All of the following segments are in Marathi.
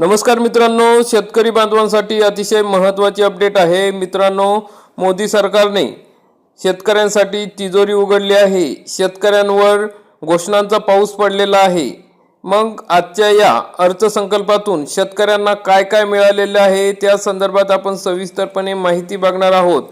नमस्कार मित्रांनो शेतकरी बांधवांसाठी अतिशय महत्त्वाची अपडेट आहे. मित्रांनो मोदी सरकारने शेतकऱ्यांसाठी तिजोरी उघडली आहे. शेतकऱ्यांवर घोषणांचा पाऊस पडलेला आहे. मग आजच्या या अर्थसंकल्पातून शेतकऱ्यांना काय काय मिळालेलं आहे त्या संदर्भात आपण सविस्तरपणे माहिती बघणार आहोत.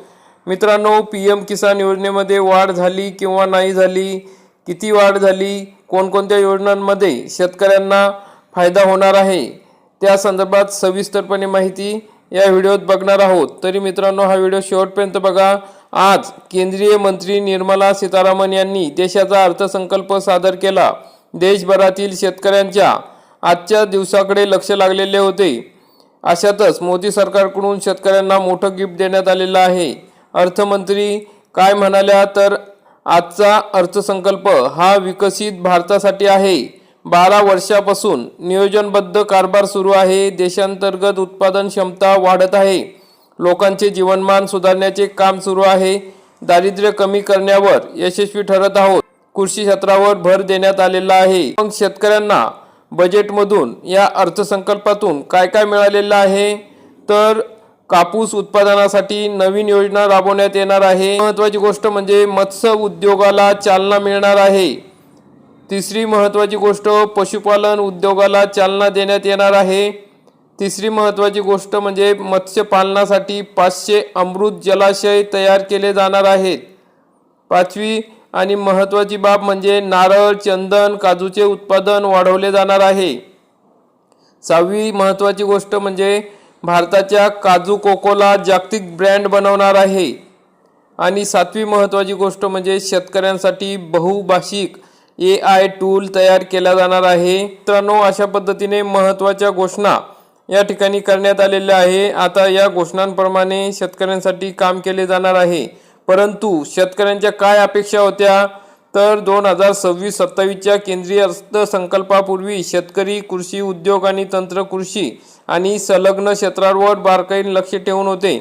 मित्रांनो पी एम किसान योजनेमध्ये वाढ झाली किंवा नाही झाली किती वाढ झाली कोणकोणत्या योजनांमध्ये शेतकऱ्यांना फायदा होणार आहे त्या संदर्भात सविस्तरपणे माहिती या व्हिडिओत बघणार आहोत. तरी मित्रांनो हा व्हिडिओ शेवटपर्यंत बघा. आज केंद्रीय मंत्री निर्मला सीतारामन यांनी देशाचा अर्थसंकल्प सादर केला. देशभरातील शेतकऱ्यांच्या आजच्या दिवसाकडे लक्ष लागलेले होते. अशातच मोदी सरकारकडून शेतकऱ्यांना मोठं गिफ्ट देण्यात आलेलं आहे. अर्थमंत्री काय म्हणाल्या तर आजचा अर्थसंकल्प हा विकसित भारतासाठी आहे. बारा वर्षापासून नियोजनबद्ध कारभार सुरू आहे. देशांतर्गत उत्पादन क्षमता वाढत आहे. लोकांचे जीवनमान सुधारण्याचे काम सुरू आहे. दारिद्र्य कमी करण्यावर यशस्वी ठरत आहोत. कृषी क्षेत्रावर भर देण्यात आलेला आहे. मग शेतकऱ्यांना बजेटमधून या अर्थसंकल्पातून काय काय मिळालेलं आहे? तर कापूस उत्पादनासाठी नवीन योजना राबवण्यात येणार आहे. महत्त्वाची गोष्ट म्हणजे मत्स्य उद्योगाला चालना मिळणार आहे. तिसरी महत्त्वाची गोष्ट पशुपालन उद्योगाला चालना देण्यात येणार आहे. तिसरी महत्त्वाची गोष्ट म्हणजे मत्स्यपालनासाठी पाचशे अमृत जलाशय तयार केले जाणार आहेत. पाचवी आणि महत्त्वाची बाब म्हणजे नारळ चंदन काजूचे उत्पादन वाढवले जाणार आहे. सहावी महत्त्वाची गोष्ट म्हणजे भारताच्या काजू कोकोला जागतिक ब्रँड बनवणार आहे. आणि सातवी महत्त्वाची गोष्ट म्हणजे शेतकऱ्यांसाठी बहुभाषिक ए आय टूल तयार केला जाणार आहे. मित्रांनो अशा पद्धतीने महत्त्वाच्या घोषणा या ठिकाणी करण्यात आलेल्या आहे. आता या घोषणांप्रमाणे शेतकऱ्यांसाठी काम केले जाणार आहे. परंतु शेतकऱ्यांच्या काय अपेक्षा होत्या? तर दोन हजार सव्वीस सत्तावीसच्या केंद्रीय अर्थसंकल्पापूर्वी शेतकरी कृषी उद्योग आणि तंत्र कृषी आणि संलग्न क्षेत्रांवर बारकाईने लक्ष ठेवून होते.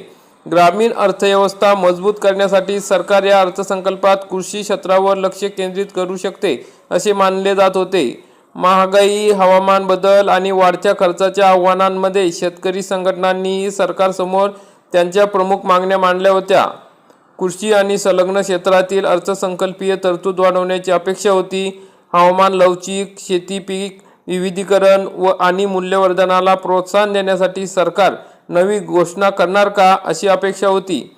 ग्रामीण अर्थव्यवस्था मजबूत करण्यासाठी सरकार या अर्थसंकल्पात कृषी क्षेत्रावर लक्ष केंद्रित करू शकते असे मानले जात होते. महागाई हवामान बदल आणि वाढत्या खर्चाच्या आव्हानांमध्ये शेतकरी संघटनांनीही सरकारसमोर त्यांच्या प्रमुख मागण्या मांडल्या होत्या. कृषी आणि संलग्न क्षेत्रातील अर्थसंकल्पीय तरतूद वाढवण्याची अपेक्षा होती. हवामान लवचिक शेती पीक विविधीकरण व आणि मूल्यवर्धनाला प्रोत्साहन देण्यासाठी सरकार नवी घोषणा करणार का अशी अपेक्षा होती.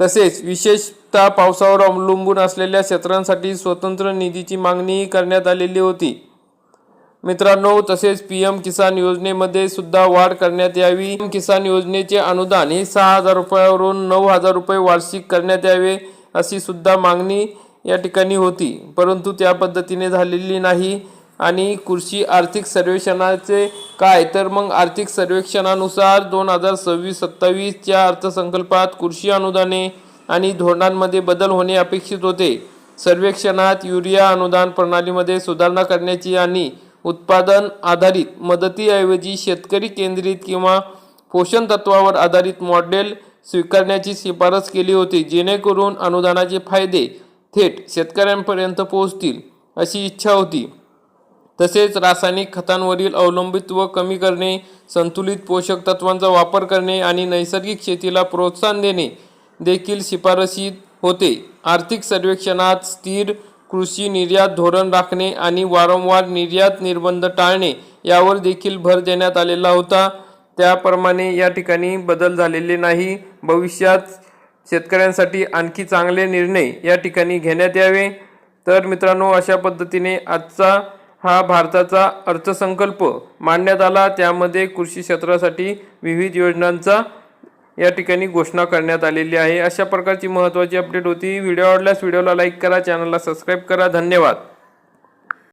तसेच विशेषतः पावसावर अवलंबून असलेल्या क्षेत्रांसाठी स्वतंत्र निधीची मागणीही करण्यात आलेली होती. मित्रांनो तसेच पी एम किसान योजनेमध्ये सुद्धा वाढ करण्यात यावी. किसान योजनेचे अनुदान हे सहा हजार रुपयावरून नऊ हजार रुपये वार्षिक करण्यात यावे अशी सुद्धा मागणी या ठिकाणी होती. परंतु त्या पद्धतीने झालेली नाही. आणि कृषी आर्थिक सर्वेक्षणाचे काय? तर मग आर्थिक सर्वेक्षणानुसार दोन हजार सव्वीस सत्तावीसच्या अर्थसंकल्पात कृषी अनुदाने आणि धोरणांमध्ये बदल होणे अपेक्षित होते. सर्वेक्षणात युरिया अनुदान प्रणालीमध्ये सुधारणा करण्याची आणि उत्पादन आधारित मदतीऐवजी शेतकरी केंद्रित किंवा पोषण तत्वावर आधारित मॉडेल स्वीकारण्याची शिफारस केली होती जेणेकरून अनुदानाचे फायदे थेट शेतकऱ्यांपर्यंत पोहोचतील अशी इच्छा होती. तसेच रासायनिक खतांवरील अवलंबित्व कमी करणे संतुलित पोषक तत्वांचा वापर करणे आणि नैसर्गिक शेतीला प्रोत्साहन देणे देखील शिफारशीत होते. आर्थिक सर्वेक्षणात स्थिर कृषी निर्यात धोरण राखणे आणि वारंवार निर्यात निर्बंध टाळणे यावर देखील भर देण्यात आलेला होता. त्याप्रमाणे या ठिकाणी बदल झालेले नाही. भविष्यात शेतकऱ्यांसाठी आणखी चांगले निर्णय या ठिकाणी घेण्यात यावे. तर मित्रांनो अशा पद्धतीने आजचा हा भारताचा अर्थसंकल्प मांडण्यात आला. त्यामध्ये कृषी क्षेत्रासाठी विविध योजनांचा या ठिकाणी घोषणा करण्यात आलेली आहे. अशा प्रकारची महत्त्वाची अपडेट होती. व्हिडिओ आवडल्यास व्हिडिओला लाईक करा चॅनलला सबस्क्राईब करा. धन्यवाद.